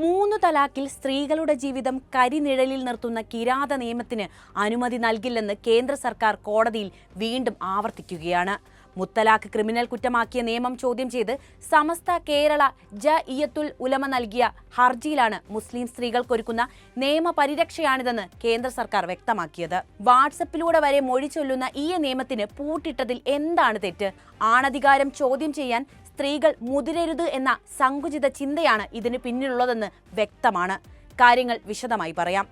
മൂന്ന് തലാക്കിൽ സ്ത്രീകളുടെ ജീവിതം കരിനിഴലിൽ നിർത്തുന്ന കിരാത നിയമത്തിന് അനുമതി നൽകില്ലെന്ന് കേന്ദ്ര സർക്കാർ കോടതിയിൽ വീണ്ടും ആവർത്തിക്കുകയാണ്. മുത്തലാഖ് ക്രിമിനൽ കുറ്റമാക്കിയ നിയമം ചോദ്യം ചെയ്ത് സമസ്ത കേരള ജ ഇയത്തുൽ ഉലമ നൽകിയ ഹർജിയിലാണ് മുസ്ലിം സ്ത്രീകൾക്കൊരുക്കുന്ന നിയമപരിരക്ഷയാണിതെന്ന് കേന്ദ്ര സർക്കാർ വ്യക്തമാക്കിയത്. വാട്സപ്പിലൂടെ വരെ മൊഴി ചൊല്ലുന്ന ഈ നിയമത്തിന് പൂട്ടിട്ടതിൽ എന്താണ് തെറ്റ്? ആണധികാരം ചോദ്യം ചെയ്യാൻ സ്ത്രീകൾ മുതിരരുത് എന്ന സങ്കുചിത ചിന്തയാണ് ഇതിന് പിന്നിലുള്ളതെന്ന് വ്യക്തമാണ്. കാര്യങ്ങൾ വിശദമായി പറയാം.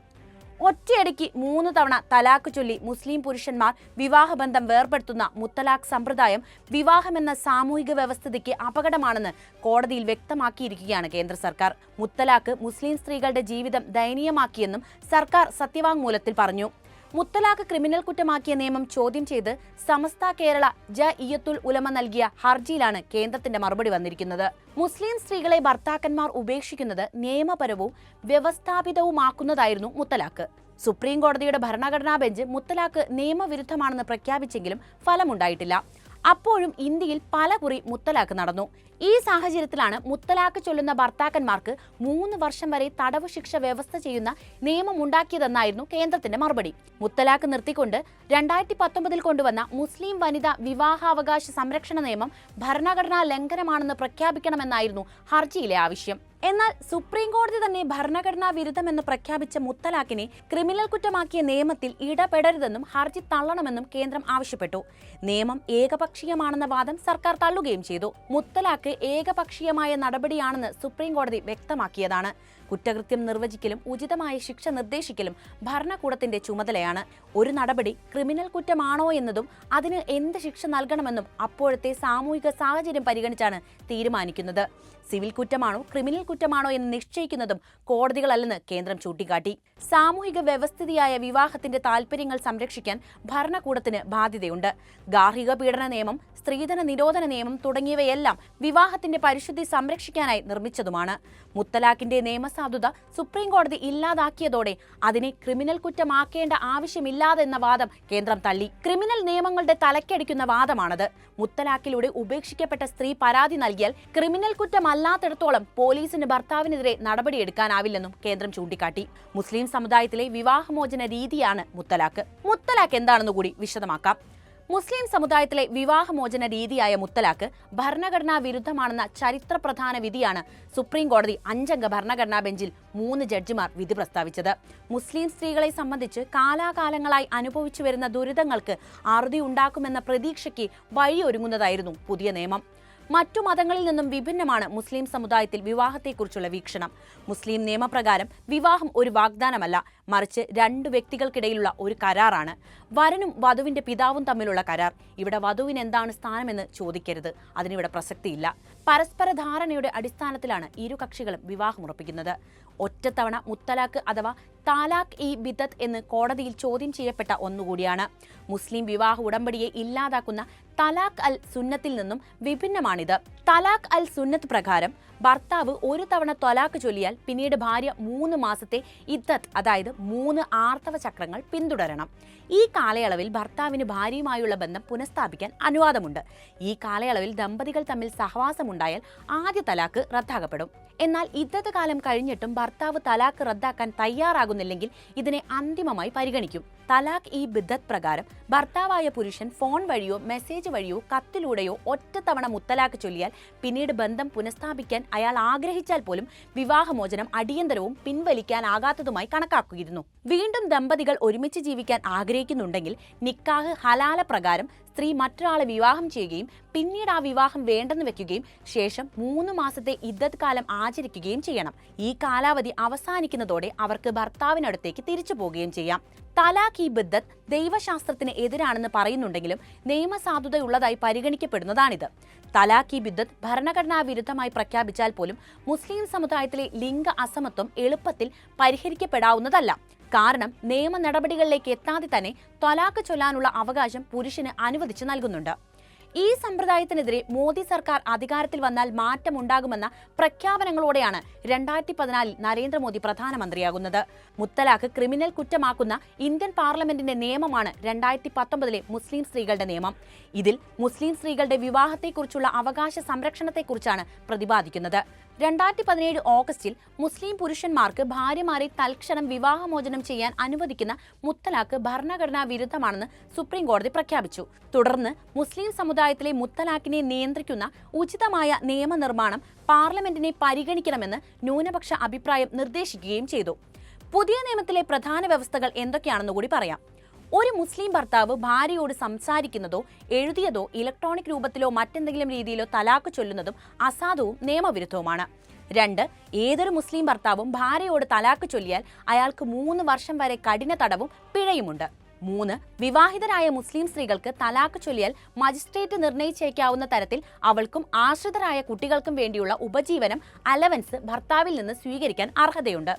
ഒറ്റയടിക്ക് മൂന്ന് തവണ തലാക്ക് ചൊല്ലി മുസ്ലിം പുരുഷന്മാർ വിവാഹബന്ധം വേർപെടുത്തുന്ന മുത്തലാഖ് സമ്പ്രദായം വിവാഹമെന്ന സാമൂഹിക വ്യവസ്ഥിതിക്ക് അപകടമാണെന്ന് കോടതിയിൽ വ്യക്തമാക്കിയിരിക്കുകയാണ് കേന്ദ്ര സർക്കാർ. മുത്തലാഖ് മുസ്ലിം സ്ത്രീകളുടെ ജീവിതം ദയനീയമാക്കിയെന്നും സർക്കാർ സത്യവാങ്മൂലത്തിൽ പറഞ്ഞു. മുത്തലാഖ് ക്രിമിനൽ കുറ്റമാക്കിയ നിയമം ചോദ്യം ചെയ്ത് സമസ്ത കേരള ജ ഇയത്തുൽ ഉലമ നൽകിയ ഹർജിയിലാണ് കേന്ദ്രത്തിന്റെ മറുപടി വന്നിരിക്കുന്നത്. മുസ്ലിം സ്ത്രീകളെ ഭർത്താക്കന്മാർ ഉപേക്ഷിക്കുന്നത് നിയമപരവും വ്യവസ്ഥാപിതവുമാക്കുന്നതായിരുന്നു മുത്തലാഖ്. സുപ്രീം കോടതിയുടെ ഭരണഘടനാ ബെഞ്ച് മുത്തലാഖ് നിയമവിരുദ്ധമാണെന്ന് പ്രഖ്യാപിച്ചെങ്കിലും ഫലമുണ്ടായിട്ടില്ല. അപ്പോഴും ഇന്ത്യയിൽ പല കുറി മുത്തലാക്ക് നടന്നു. ഈ സാഹചര്യത്തിലാണ് മുത്തലാക്ക് ചൊല്ലുന്ന ഭർത്താക്കന്മാർക്ക് മൂന്ന് വർഷം വരെ തടവ് ശിക്ഷ വ്യവസ്ഥ ചെയ്യുന്ന നിയമം നിയമമുണ്ടാക്കിയതെന്നായിരുന്നു കേന്ദ്രത്തിന്റെ മറുപടി. മുത്തലാക്ക് നിർത്തിക്കൊണ്ട് രണ്ടായിരത്തി പത്തൊമ്പതിൽ കൊണ്ടുവന്ന മുസ്ലിം വനിതാ വിവാഹാവകാശ സംരക്ഷണ നിയമം ഭരണഘടനാ ലംഘനമാണെന്ന് പ്രഖ്യാപിക്കണമെന്നായിരുന്നു ഹർജിയിലെ ആവശ്യം. എന്നാൽ സുപ്രീം കോടതി തന്നെ ഭരണഘടനാ വിരുദ്ധമെന്ന് പ്രഖ്യാപിച്ച മുത്തലാഖിനെ ക്രിമിനൽ കുറ്റമാക്കിയ നിയമത്തിൽ ഇടപെടരുതെന്നും ഹർജി തള്ളണമെന്നും കേന്ദ്രം ആവശ്യപ്പെട്ടു. നിയമം ഏകപക്ഷീയമാണെന്ന വാദം സർക്കാർ തള്ളുകയും ചെയ്തു. മുത്തലാഖ് ഏകപക്ഷീയമായ നടപടിയാണെന്ന് സുപ്രീം കോടതി വ്യക്തമാക്കിയതാണ്. കുറ്റകൃത്യം നിർവചിക്കലും ഉചിതമായ ശിക്ഷ നിർദ്ദേശിക്കലും ഭരണകൂടത്തിന്റെ ചുമതലയാണ്. ഒരു നടപടി ക്രിമിനൽ കുറ്റമാണോ എന്നതും അതിന് എന്ത് ശിക്ഷ നൽകണമെന്നും അപ്പോഴത്തെ സാമൂഹിക സാഹചര്യം പരിഗണിച്ചാണ് തീരുമാനിക്കുന്നത്. സിവിൽ കുറ്റമാണോ ക്രിമിനൽ കുറ്റമാണോ എന്ന് നിശ്ചയിക്കുന്നതും കോടതികളല്ലെന്ന് കേന്ദ്രം ചൂണ്ടിക്കാട്ടി. സാമൂഹിക വ്യവസ്ഥിതിയായ വിവാഹത്തിന്റെ താൽപര്യങ്ങൾ സംരക്ഷിക്കാൻ ഭരണകൂടത്തിന് ബാധ്യതയുണ്ട്. ഗാർഹിക പീഡന നിയമം സ്ത്രീധന നിരോധന നിയമം തുടങ്ങിയവയെല്ലാം വിവാഹത്തിന്റെ പരിശുദ്ധി സംരക്ഷിക്കാനായി നിർമ്മിച്ചതുമാണ്. മുത്തലാഖിന്റെ നിയമസാധുത സുപ്രീം കോടതി ഇല്ലാതാക്കിയതോടെ അതിനെ ക്രിമിനൽ കുറ്റമാക്കേണ്ട ആവശ്യമില്ലാതെന്ന വാദം കേന്ദ്രം തള്ളി. ക്രിമിനൽ നിയമങ്ങളുടെ തലക്കടിക്കുന്ന വാദമാണത്. മുത്തലാഖിലൂടെ ഉപേക്ഷിക്കപ്പെട്ട സ്ത്രീ പരാതി നൽകിയാൽ ക്രിമിനൽ കുറ്റമല്ലാത്തിടത്തോളം പോലീസിന് ഭർത്താവിനെതിരെ നടപടിയെടുക്കാനാവില്ലെന്നും കേന്ദ്രം ചൂണ്ടിക്കാട്ടി. മുസ്ലിം സമുദായത്തിലെ വിവാഹമോചന രീതിയാണ് മുത്തലാഖ്. മുത്തലാഖ് എന്താണെന്ന് കൂടി വിശദമാക്കാം. മുസ്ലിം സമുദായത്തിലെ വിവാഹമോചന രീതിയായ മുത്തലാഖ് ഭരണഘടനാ വിരുദ്ധമാണെന്ന ചരിത്രപ്രധാന വിധിയാണ് സുപ്രീം കോടതി അഞ്ചംഗ ഭരണഘടനാ ബെഞ്ചിൽ മൂന്ന് ജഡ്ജിമാർ വിധി പ്രസ്താവിച്ചത്. മുസ്ലിം സ്ത്രീകളെ സംബന്ധിച്ച് കാലാകാലങ്ങളായി അനുഭവിച്ചു വരുന്ന ദുരിതങ്ങൾക്ക് അറുതി ഉണ്ടാക്കുമെന്ന പ്രതീക്ഷയ്ക്ക് വഴിയൊരുങ്ങുന്നതായിരുന്നു പുതിയ നിയമം. മറ്റു മതങ്ങളിൽ നിന്നും വിഭിന്നമാണ് മുസ്ലിം സമുദായത്തിൽ വിവാഹത്തെക്കുറിച്ചുള്ള വീക്ഷണം. മുസ്ലിം നിയമപ്രകാരം വിവാഹം ഒരു വാഗ്ദാനമല്ല മറിച്ച് രണ്ടു വ്യക്തികൾക്കിടയിലുള്ള ഒരു കരാറാണ്. വരനും വധുവിന്റെ പിതാവും തമ്മിലുള്ള കരാർ. ഇവിടെ വധുവിന് എന്താണ് സ്ഥാനമെന്ന് ചോദിക്കരുത്. അതിനിവിടെ പ്രസക്തിയില്ല. പരസ്പര ധാരണയുടെ അടിസ്ഥാനത്തിലാണ് ഇരു കക്ഷികളും വിവാഹമുറപ്പിക്കുന്നത് ഒറ്റത്തവണ മുത്തലാഖ് അഥവാ താലാഖ് ഇ ബിദത്ത് എന്ന് കോടതിയിൽ ചോദ്യം ചെയ്യപ്പെട്ട ഒന്നുകൂടിയാണ്. മുസ്ലിം വിവാഹ ഉടമ്പടിയെ ഇല്ലാതാക്കുന്ന തലാഖ് അൽ സുന്നത്തിൽ നിന്നും വിഭിന്നമാണിത്. തലാഖ് അൽ സുന്നത്ത് പ്രകാരം ഭർത്താവ് ഒരു തവണ തൊലാക്ക് ചൊല്ലിയാൽ പിന്നീട് ഭാര്യ മൂന്ന് മാസത്തെ ഇദ്ദത്ത് അതായത് മൂന്ന് ആർത്തവ ചക്രങ്ങൾ പിന്തുടരണം. ഈ കാലയളവിൽ ഭർത്താവിന് ഭാര്യയുമായുള്ള ബന്ധം പുനഃസ്ഥാപിക്കാൻ അനുവാദമുണ്ട്. ഈ കാലയളവിൽ ദമ്പതികൾ തമ്മിൽ സഹവാസമുണ്ടായാൽ ആദ്യ തലാക്ക് റദ്ദാക്കപ്പെടും. എന്നാൽ ഇദ്ദത്ത് കാലം കഴിഞ്ഞിട്ടും ഭർത്താവ് തലാക്ക് റദ്ദാക്കാൻ തയ്യാറാകുന്നില്ലെങ്കിൽ ഇതിനെ അന്തിമമായി പരിഗണിക്കും. തലാഖ് ഈ ബിദ്ദത്ത് പ്രകാരം ഭർത്താവായ പുരുഷൻ ഫോൺ വഴിയോ മെസ്സേജ് വഴിയോ കത്തിലൂടെയോ ഒറ്റത്തവണ മുത്തലാക്ക് ചൊല്ലിയാൽ പിന്നീട് ബന്ധം പുനഃസ്ഥാപിക്കാൻ അയാൾ ആഗ്രഹിച്ചാൽ പോലും വിവാഹമോചനം അടിയന്തരവും പിൻവലിക്കാനാകാത്തതുമായി കണക്കാക്കിയിരുന്നു. വീണ്ടും ദമ്പതികൾ ഒരുമിച്ച് ജീവിക്കാൻ ആഗ്രഹിക്കുന്നുണ്ടെങ്കിൽ നിക്കാഹ് ഹലാല പ്രകാരം സ്ത്രീ മറ്റൊരാളെ വിവാഹം ചെയ്യുകയും പിന്നീട് ആ വിവാഹം വേണ്ടെന്ന് വെക്കുകയും ശേഷം മൂന്ന് മാസത്തെ ഇദ്ദത് കാലം ആചരിക്കുകയും ചെയ്യണം. ഈ കാലാവധി അവസാനിക്കുന്നതോടെ അവർക്ക് ഭർത്താവിനടുത്തേക്ക് തിരിച്ചു പോവുകയും ചെയ്യാം. തലാഖ് ഈ ബിദ്ദത്ത് ദൈവശാസ്ത്രത്തിന് എതിരാണെന്ന് പറയുന്നുണ്ടെങ്കിലും നിയമസാധുതയുള്ളതായി പരിഗണിക്കപ്പെടുന്നതാണിത്. തലാഖ് ഈ ബിദ്ദത്ത് ഭരണഘടനാ വിരുദ്ധമായി പ്രഖ്യാപിച്ചാൽ പോലും മുസ്ലിം സമുദായത്തിലെ ലിംഗ അസമത്വം എളുപ്പത്തിൽ പരിഹരിക്കപ്പെടാവുന്നതല്ല. കാരണം നിയമ നടപടികളിലേക്ക് എത്താതെ തന്നെ ത്വലാക്ക് ചൊല്ലാനുള്ള അവകാശം പുരുഷന് അനുവദിച്ചു നൽകുന്നുണ്ട്. ഈ സമ്പ്രദായത്തിനെതിരെ മോദി സർക്കാർ അധികാരത്തിൽ വന്നാൽ മാറ്റമുണ്ടാകുമെന്ന പ്രഖ്യാപനങ്ങളോടെയാണ് രണ്ടായിരത്തി പതിനാലിൽ നരേന്ദ്രമോദി പ്രധാനമന്ത്രിയാകുന്നത്. മുത്തലാഖ് ക്രിമിനൽ കുറ്റമാക്കുന്ന ഇന്ത്യൻ പാർലമെന്റിന്റെ നിയമമാണ് രണ്ടായിരത്തി പത്തൊമ്പതിലെ മുസ്ലിം സ്ത്രീകളുടെ നിയമം. ഇതിൽ മുസ്ലിം സ്ത്രീകളുടെ വിവാഹത്തെക്കുറിച്ചുള്ള അവകാശ സംരക്ഷണത്തെക്കുറിച്ചാണ് പ്രതിപാദിക്കുന്നത്. രണ്ടായിരത്തി പതിനേഴ് ഓഗസ്റ്റിൽ മുസ്ലിം പുരുഷന്മാർക്ക് ഭാര്യമാരെ തൽക്ഷണം വിവാഹമോചനം ചെയ്യാൻ അനുവദിക്കുന്ന മുത്തലാഖ് ഭരണഘടനാ വിരുദ്ധമാണെന്ന് സുപ്രീം കോടതി പ്രഖ്യാപിച്ചു. തുടർന്ന് മുസ്ലിം സമുദായത്തിലെ മുത്തലാഖിനെ നിയന്ത്രിക്കുന്ന ഉചിതമായ നിയമനിർമ്മാണം പാർലമെന്റിനെ പരിഗണിക്കണമെന്ന് ന്യൂനപക്ഷ അഭിപ്രായം നിർദ്ദേശിക്കുകയും ചെയ്തു. പുതിയ നിയമത്തിലെ പ്രധാന വ്യവസ്ഥകൾ എന്തൊക്കെയാണെന്ന് കൂടി പറയാം. ഒരു മുസ്ലിം ഭർത്താവ് ഭാര്യയോട് സംസാരിക്കുന്നതോ എഴുതിയതോ ഇലക്ട്രോണിക് രൂപത്തിലോ മറ്റെന്തെങ്കിലും രീതിയിലോ തലാക്ക് ചൊല്ലുന്നതും അസാധുവും നിയമവിരുദ്ധവുമാണ്. രണ്ട് ഏതൊരു മുസ്ലിം ഭർത്താവും ഭാര്യയോട് തലാക്ക് ചൊല്ലിയാൽ അയാൾക്ക് മൂന്ന് വർഷം വരെ കഠിന തടവും പിഴയുമുണ്ട്. മൂന്ന് വിവാഹിതരായ മുസ്ലിം സ്ത്രീകൾക്ക് തലാക്ക് ചൊല്ലിയാൽ മജിസ്ട്രേറ്റ് നിർണയിച്ചേക്കാവുന്ന തരത്തിൽ അവൾക്കും ആശ്രിതരായ കുട്ടികൾക്കും വേണ്ടിയുള്ള ഉപജീവനം അലവൻസ് ഭർത്താവിൽ നിന്ന് സ്വീകരിക്കാൻ അർഹതയുണ്ട്.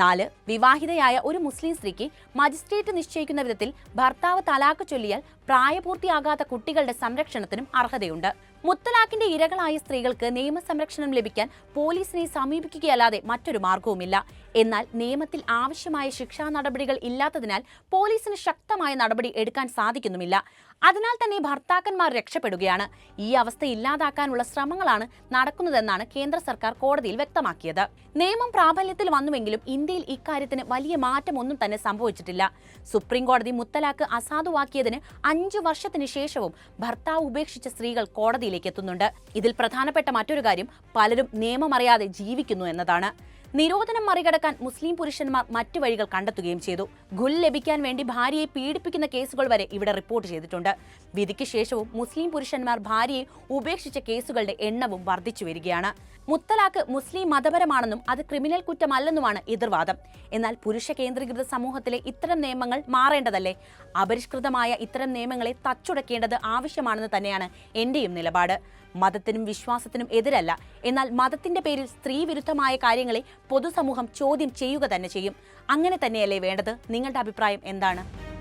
നാല് വിവാഹിതയായ ഒരു മുസ്ലിം സ്ത്രീക്ക് മജിസ്ട്രേറ്റ് നിശ്ചയിക്കുന്ന വിധത്തിൽ ഭർത്താവ് തലാക്ക് ചൊല്ലിയാൽ പ്രായപൂർത്തിയാകാത്ത കുട്ടികളുടെ സംരക്ഷണത്തിനും അർഹതയുണ്ട്. മുത്തലാഖിന്റെ ഇരകളായ സ്ത്രീകൾക്ക് നിയമ സംരക്ഷണം ലഭിക്കാൻ പോലീസിനെ സമീപിക്കുകയല്ലാതെ മറ്റൊരു മാർഗവുമില്ല. എന്നാൽ നിയമത്തിൽ ആവശ്യമായ ശിക്ഷാ നടപടികൾ ഇല്ലാത്തതിനാൽ പോലീസിന് ശക്തമായ നടപടി എടുക്കാൻ സാധിക്കുന്നുമില്ല. അതിനാൽ തന്നെ ഭർത്താക്കന്മാർ രക്ഷപ്പെടുകയാണ്. ഈ അവസ്ഥ ഇല്ലാതാക്കാനുള്ള ശ്രമങ്ങളാണ് നടക്കുന്നതെന്നാണ് കേന്ദ്ര സർക്കാർ കോടതിയിൽ വ്യക്തമാക്കിയത്. നിയമം പ്രാബല്യത്തിൽ വന്നുവെങ്കിലും ഇന്ത്യയിൽ ഇക്കാര്യത്തിന് വലിയ മാറ്റമൊന്നും തന്നെ സംഭവിച്ചിട്ടില്ല. സുപ്രീം കോടതി മുത്തലാഖ് അസാധുവാക്കിയതിന് അഞ്ചു വർഷത്തിന് ശേഷവും ഭർത്താവ് ഉപേക്ഷിച്ച സ്ത്രീകൾ കോടതിയിലേക്ക് എത്തുന്നുണ്ട്. ഇതിൽ പ്രധാനപ്പെട്ട മറ്റൊരു കാര്യം പലരും നിയമമറിയാതെ ജീവിക്കുന്നു എന്നതാണ്. നിരോധനം മറികടക്കാൻ മുസ്ലിം പുരുഷന്മാർ മറ്റു വഴികൾ കണ്ടെത്തുകയും ചെയ്തു. ഗുൽ ലഭിക്കാൻ വേണ്ടി ഭാര്യയെ പീഡിപ്പിക്കുന്ന കേസുകൾ വരെ ഇവിടെ റിപ്പോർട്ട് ചെയ്തിട്ടുണ്ട്. വിധിക്ക് ശേഷവും മുസ്ലിം പുരുഷന്മാർ ഭാര്യയെ ഉപേക്ഷിച്ച കേസുകളുടെ എണ്ണവും വർദ്ധിച്ചു വരികയാണ്. മുത്തലാഖ് മുസ്ലിം മതപരമാണെന്നും അത് ക്രിമിനൽ കുറ്റമല്ലെന്നുമാണ് എതിർവാദം. എന്നാൽ പുരുഷ കേന്ദ്രീകൃത സമൂഹത്തിലെ ഇത്തരം നിയമങ്ങൾ മാറേണ്ടതല്ലേ? അപരിഷ്കൃതമായ ഇത്തരം നിയമങ്ങളെ തച്ചുടക്കേണ്ടത് ആവശ്യമാണെന്ന് തന്നെയാണ് എന്റെയും നിലപാട്. മതത്തിനും വിശ്വാസത്തിനും എതിരല്ല. എന്നാൽ മതത്തിന്റെ പേരിൽ സ്ത്രീ വിരുദ്ധമായ കാര്യങ്ങളെ പൊതുസമൂഹം ചോദ്യം ചെയ്യുക തന്നെ ചെയ്യും. അങ്ങനെ തന്നെയല്ലേ വേണ്ടത്? നിങ്ങളുടെ അഭിപ്രായം എന്താണ്?